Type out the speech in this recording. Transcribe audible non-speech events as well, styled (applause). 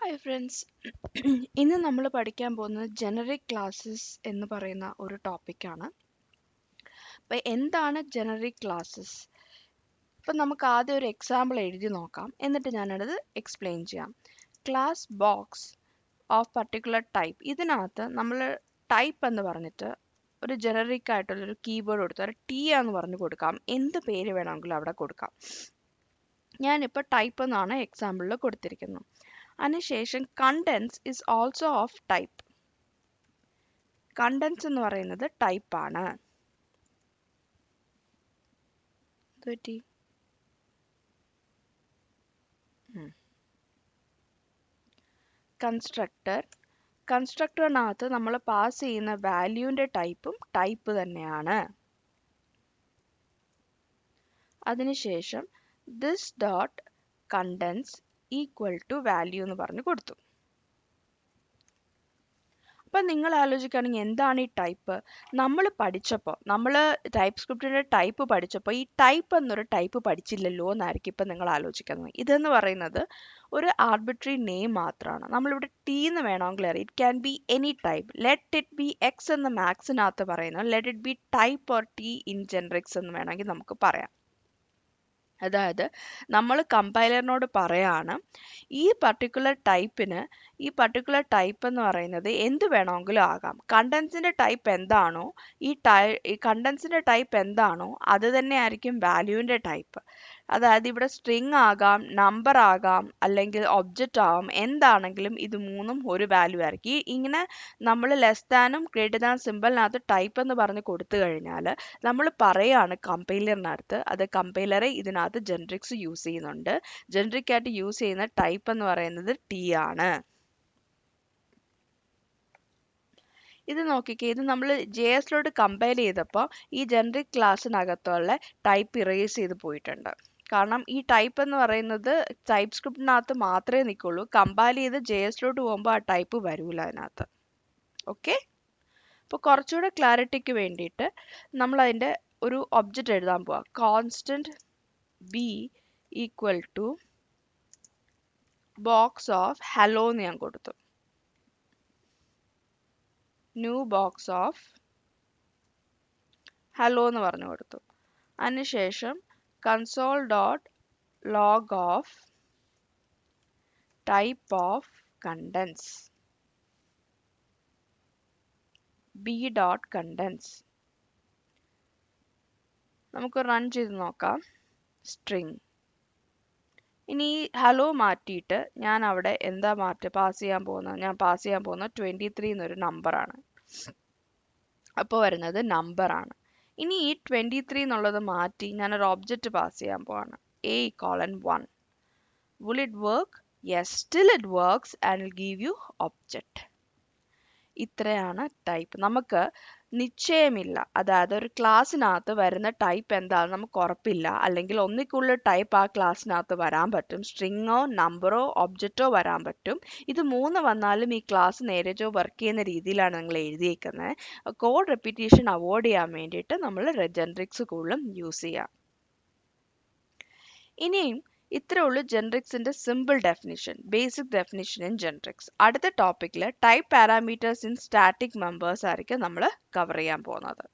Hi friends (clears throat) ഇന്ന് നമ്മൾ പഠിക്കാൻ പോകുന്നത് ജനറിക് ക്ലാസ്സസ് എന്ന് പറയുന്ന ഒരു ടോപ്പിക്കാണ് അപ്പം എന്താണ് ജനറിക് ക്ലാസ്സസ് ഇപ്പം നമുക്ക് ആദ്യം ഒരു എക്സാമ്പിൾ എഴുതി നോക്കാം. എന്നിട്ട് ഞാനത് എക്സ്പ്ലെയിൻ ചെയ്യാം. Class box of particular type ഇതിനകത്ത് നമ്മൾ ടൈപ്പ് എന്ന് പറഞ്ഞിട്ട് ഒരു ജനറിക് ആയിട്ടുള്ളൊരു കീബോർഡ് കൊടുത്ത് ഒരു ടി എന്ന് പറഞ്ഞ് കൊടുക്കാം. എന്ത് പേര് വേണമെങ്കിലും അവിടെ കൊടുക്കാം. ഞാനിപ്പോൾ ടൈപ്പ് എന്നാണ് എക്സാമ്പിളിൽ കൊടുത്തിരിക്കുന്നത്. അതിനുശേഷം contents is also of type contents എന്ന് പറയുന്നത് ടൈപ്പ് ആണ്. കൺസ്ട്രക്ടർ കൺസ്ട്രക്ടറിനകത്ത് നമ്മൾ പാസ് ചെയ്യുന്ന വാല്യൂവിന്റെ ടൈപ്പും ടൈപ്പ് തന്നെയാണ്. അതിനുശേഷം this dot contents equal to value എന്ന് പറഞ്ഞു കൊടുത്തു. അപ്പം നിങ്ങൾ ആലോചിക്കുകയാണെങ്കിൽ എന്താണ് ഈ ടൈപ്പ് നമ്മൾ പഠിച്ചപ്പോൾ നമ്മൾ ടൈപ്പ് സ്ക്രിപ്റ്റിന്റെ ടൈപ്പ് പഠിച്ചപ്പോൾ ഈ ടൈപ്പ് എന്നൊരു ടൈപ്പ് പഠിച്ചില്ലല്ലോ എന്നായിരിക്കും ഇപ്പം നിങ്ങൾ ആലോചിക്കുന്നത്. ഇതെന്ന് പറയുന്നത് ഒരു ആർബിട്രറി നെയിം മാത്രമാണ്. നമ്മളിവിടെ ടി എന്ന് വേണമെങ്കിൽ അറിയാം. It can be any type let it be X എന്ന മാത്സിനകത്ത് പറയുന്നത് let it be type or T in generics എന്ന് വേണമെങ്കിൽ നമുക്ക് പറയാം. അതായത് നമ്മൾ കമ്പൈലറിനോട് പറയാണ് ഈ പർട്ടിക്കുലർ ടൈപ്പിന് ഈ പർട്ടിക്കുലർ ടൈപ്പ് എന്ന് പറയുന്നത് എന്ത് വേണമെങ്കിലും ആകാം. കണ്ടൻസിന്റെ ടൈപ്പ് എന്താണോ ഈ ടൈ കണ്ടൻസിന്റെ ടൈപ്പ് എന്താണോ അത് തന്നെ ആയിരിക്കും വാല്യൂവിന്റെ ടൈപ്പ് അതായത് ഇവിടെ സ്ട്രിങ് ആകാം നമ്പർ ആകാം അല്ലെങ്കിൽ ഒബ്ജക്റ്റ് ആകാം എന്താണെങ്കിലും ഇത് മൂന്നും ഒരു വാല്യൂ ആയിരിക്കും. ഇങ്ങനെ നമ്മൾ ലെസ് ദാനും ഗ്രേറ്റർ ദാൻ സിമ്പിളിനകത്ത് ടൈപ്പ് എന്ന് പറഞ്ഞ് കൊടുത്തു കഴിഞ്ഞാൽ നമ്മൾ പറയുകയാണ് കമ്പൈലറിനടുത്ത് അത് കമ്പൈലറെ ഇതിനകത്ത് ജെൻറിക്സ് യൂസ് ചെയ്യുന്നുണ്ട്. ജെൻറിക് ആയിട്ട് യൂസ് ചെയ്യുന്ന ടൈപ്പ് എന്ന് പറയുന്നത് ടി ആണ്. ഇത് നോക്കിക്കേ ഇത് നമ്മൾ ജെ എസിലോട്ട് കമ്പയർ ചെയ്തപ്പോൾ ഈ ജനറിക് ക്ലാസ്സിനകത്തുള്ള ടൈപ്പ് ഇറേസ് ചെയ്ത് പോയിട്ടുണ്ട്. കാരണം ഈ ടൈപ്പ് എന്ന് പറയുന്നത് ടൈപ്പ് സ്ക്രിപ്റ്റിനകത്ത് മാത്രമേ നിൽക്കുള്ളൂ കമ്പയർ ചെയ്ത് ജെ എസിലോട്ട് പോകുമ്പോൾ ആ ടൈപ്പ് വരൂല അതിനകത്ത്. ഓക്കെ അപ്പോൾ കുറച്ചുകൂടെ ക്ലാരിറ്റിക്ക് വേണ്ടിയിട്ട് നമ്മൾ അതിന്റെ ഒരു ഒബ്ജക്റ്റ് എഴുതാൻ പോവാം. Constant B equal to box of hello എന്ന് ഞാൻ കൊടുത്തു. ന്യൂ ബോക്സ് ഓഫ് ഹലോ എന്ന് പറഞ്ഞു കൊടുത്തു. അതിനുശേഷം console dot log of type of contents B dot contents നമുക്ക് റൺ ചെയ്ത് നോക്കാം. സ്ട്രിങ് ഇനി ഈ ഹലോ മാറ്റിയിട്ട് ഞാൻ അവിടെ എന്താ മാറ്റി പാസ് ചെയ്യാൻ പോകുന്നത്? ഞാൻ പാസ് ചെയ്യാൻ പോകുന്നത് ട്വന്റി ത്രീ എന്നൊരു നമ്പറാണ് അപ്പോൾ വരുന്നത് നമ്പറാണ് ഇനി ഈ ട്വന്റി ത്രീ എന്നുള്ളത് മാറ്റി ഞാനൊരു ഒബ്ജക്റ്റ് പാസ് ചെയ്യാൻ പോവാണ്. A colon one will it work yes still it works and give you object ഇത്രയാണ് ടൈപ്പ് നമുക്ക് നിശ്ചയമില്ല. അതായത് ഒരു ക്ലാസ്സിനകത്ത് വരുന്ന ടൈപ്പ് എന്താണെന്ന് നമുക്ക് ഉറപ്പില്ല. അല്ലെങ്കിൽ ഒന്നിക്കുള്ള ടൈപ്പ് ആ ക്ലാസ്സിനകത്ത് വരാൻ പറ്റും. സ്ട്രിങ്ങോ നമ്പറോ ഒബ്ജക്റ്റോ വരാൻ പറ്റും. ഇത് മൂന്ന് വന്നാലും ഈ ക്ലാസ് നേരെ വർക്ക് ചെയ്യുന്ന രീതിയിലാണ് നിങ്ങൾ എഴുതിയേക്കുന്നത്. കോഡ് റെപ്പിറ്റേഷൻ അവോയ്ഡ് ചെയ്യാൻ വേണ്ടിയിട്ട് നമ്മൾ ജെൻറിക്സ് കൂടുതലും യൂസ് ചെയ്യാം. ഇനിയും ഇത്രേ ഉള്ളൂ ജെൻറിക്സിന്റെ simple definition basic definition in generics അടുത്ത ടോപ്പിക്കിൽ type parameters in static members ആയിരിക്കും നമ്മൾ കവർ ചെയ്യാൻ പോകുന്നത്.